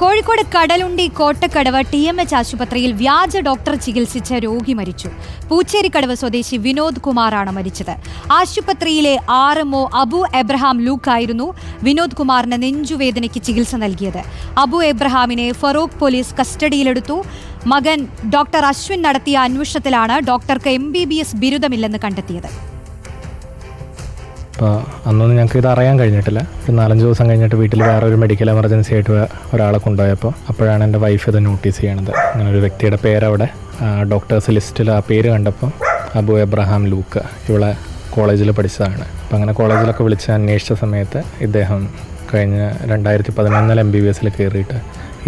Kozhikode Kadalundi Kottakkadavu T M H ആശുപത്രിയിൽ വ്യാജ doctor ചികിത്സിച്ച രോഗി മരിച്ചു. പൂച്ചേരിക്കടവ് സ്വദേശി വിനോദ് കുമാറാണ് മരിച്ചത്. ആശുപത്രിയിലെ ആർ എംഒ അബു എബ്രഹാം ലൂക്കായിരുന്നു വിനോദ് കുമാറിന് നെഞ്ചുവേദനയ്ക്ക് ചികിത്സ നൽകിയത്. അബു എബ്രഹാമിനെ ഫറൂഖ് പോലീസ് കസ്റ്റഡിയിലെടുത്തു. മകൻ ഡോക്ടർ അശ്വിൻ നടത്തിയ അന്വേഷണത്തിലാണ് ഡോക്ടർക്ക് എം ബിരുദമില്ലെന്ന് കണ്ടെത്തിയത്. അപ്പോൾ അന്നൊന്നും ഞങ്ങൾക്ക് ഇത് അറിയാൻ കഴിഞ്ഞിട്ടില്ല. ഒരു നാലഞ്ച് ദിവസം കഴിഞ്ഞിട്ട് വീട്ടിൽ വേറെ ഒരു മെഡിക്കൽ എമർജൻസി ആയിട്ട് ഒരാളെ കൊണ്ടുപോയപ്പോൾ അപ്പോഴാണ് എന്റെ വൈഫ് ഇത് നോട്ടീസ് ചെയ്യണത്. അങ്ങനെ ഒരു വ്യക്തിയുടെ പേരവിടെ ഡോക്ടേഴ്സ് ലിസ്റ്റിൽ ആ പേര് കണ്ടപ്പോൾ അബു എബ്രഹാം ലൂക്ക് ഇവളെ കോളേജിൽ പഠിച്ചതാണ്. അപ്പം അങ്ങനെ കോളേജിലൊക്കെ വിളിച്ച് അന്വേഷിച്ച സമയത്ത് ഇദ്ദേഹം കഴിഞ്ഞ രണ്ടായിരത്തി പതിനൊന്നിൽ എം ബി ബി എസിൽ കയറിയിട്ട്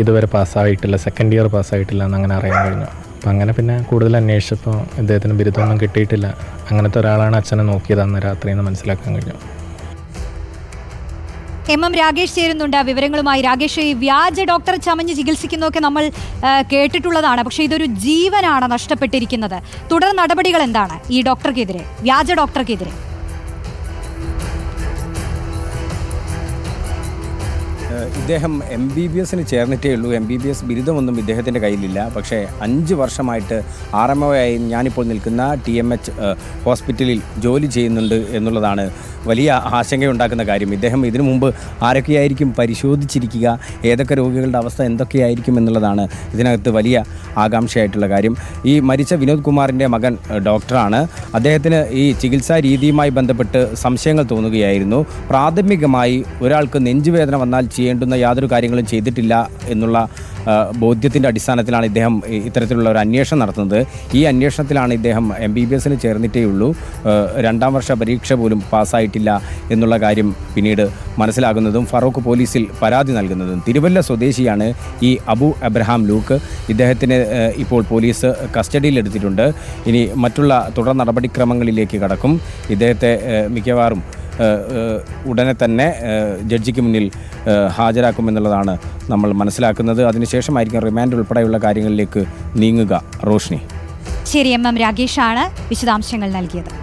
ഇതുവരെ പാസ്സായിട്ടില്ല സെക്കൻഡ് ഇയർ പാസ്സായിട്ടില്ല എന്ന് അങ്ങനെ അറിയാൻ കഴിഞ്ഞു. അപ്പം അങ്ങനെ പിന്നെ കൂടുതൽ അന്വേഷിച്ചപ്പോൾ ഇദ്ദേഹത്തിന് ബിരുദമൊന്നും കിട്ടിയിട്ടില്ല. അങ്ങനത്തെ ഒരാളാണ് അച്ഛനെ നോക്കിയത് അന്ന് രാത്രി എന്ന് മനസ്സിലാക്കാൻ കഴിഞ്ഞു. എം എം രാകേഷ് ചേരുന്നുണ്ട്. ആ വിവരങ്ങളുമായി രാകേഷ് ഈ വ്യാജ ഡോക്ടറെ ചമഞ്ഞ് ചികിത്സിക്കുന്നതൊക്കെ നമ്മൾ കേട്ടിട്ടുള്ളതാണ്. പക്ഷേ ഇതൊരു ജീവനാണ് നഷ്ടപ്പെട്ടിരിക്കുന്നത്. തുടർ നടപടികൾ എന്താണ് ഈ ഡോക്ടർക്കെതിരെ വ്യാജ ഡോക്ടർക്കെതിരെ? ഇദ്ദേഹം എം ബി ബി എസിന് ചേർന്നിട്ടേ ഉള്ളൂ. എം ബി ബി എസ് ബിരുദമൊന്നും ഇദ്ദേഹത്തിന്റെ കയ്യിലില്ല. പക്ഷേ അഞ്ച് വർഷമായിട്ട് ആർ എം ഒ ആയി ഞാനിപ്പോൾ നിൽക്കുന്ന ടി എം എച്ച് ഹോസ്പിറ്റലിൽ ജോലി ചെയ്യുന്നുണ്ട് എന്നുള്ളതാണ് വലിയ ആശങ്കയുണ്ടാക്കുന്ന കാര്യം. ഇദ്ദേഹം ഇതിനു മുമ്പ് ആരൊക്കെയായിരിക്കും പരിശോധിച്ചിരിക്കുക ഏതൊക്കെ രോഗികളുടെ അവസ്ഥ എന്തൊക്കെയായിരിക്കും എന്നുള്ളതാണ് ഇതിനകത്ത് വലിയ ആകാംക്ഷയായിട്ടുള്ള കാര്യം. ഈ മരിച്ച വിനോദ് കുമാറിന്റെ മകൻ ഡോക്ടറാണ്. അദ്ദേഹത്തിന് ഈ ചികിത്സാ രീതിയുമായി ബന്ധപ്പെട്ട് സംശയങ്ങൾ തോന്നുകയായിരുന്നു. പ്രാഥമികമായി ഒരാൾക്ക് നെഞ്ചുവേദന വന്നാൽ ചെയ്യേണ്ടുന്ന യാതൊരു കാര്യങ്ങളും ചെയ്തിട്ടില്ല എന്നുള്ള ബോധ്യത്തിന്റെ അടിസ്ഥാനത്തിലാണ് ഇദ്ദേഹം ഇത്തരത്തിലുള്ള ഒരു അന്വേഷണം നടത്തുന്നത്. ഈ അന്വേഷണത്തിലാണ് ഇദ്ദേഹം എം ബി ബി എസിന് ചേർന്നിട്ടേ ഉള്ളൂ. രണ്ടാം വർഷ പരീക്ഷ പോലും പാസ്സായിട്ടില്ല എന്നുള്ള കാര്യം പിന്നീട് മനസ്സിലാകുന്നതും ഫറൂഖ് പോലീസിൽ പരാതി നൽകുന്നതും. തിരുവല്ല സ്വദേശിയാണ് ഈ അബു അബ്രഹാം ലൂക്ക്. ഇദ്ദേഹത്തിന് ഇപ്പോൾ പോലീസ് കസ്റ്റഡിയിലെടുത്തിട്ടുണ്ട് ഇനി മറ്റുള്ള തുടർ നടപടിക്രമങ്ങളിലേക്ക് കടക്കും. ഇദ്ദേഹത്തെ മിക്കവാറും ഉടനെ തന്നെ ജഡ്ജിക്ക് മുന്നിൽ ഹാജരാക്കുമെന്നുള്ളതാണ് നമ്മൾ മനസ്സിലാക്കുന്നത്. അതിനുശേഷമായിരിക്കും റിമാൻഡ് ഉൾപ്പെടെയുള്ള കാര്യങ്ങളിലേക്ക് നീങ്ങുക. റോഷ്നി. ശരി എം എം രാകേഷാണ് വിശദാംശങ്ങൾ നൽകിയത്.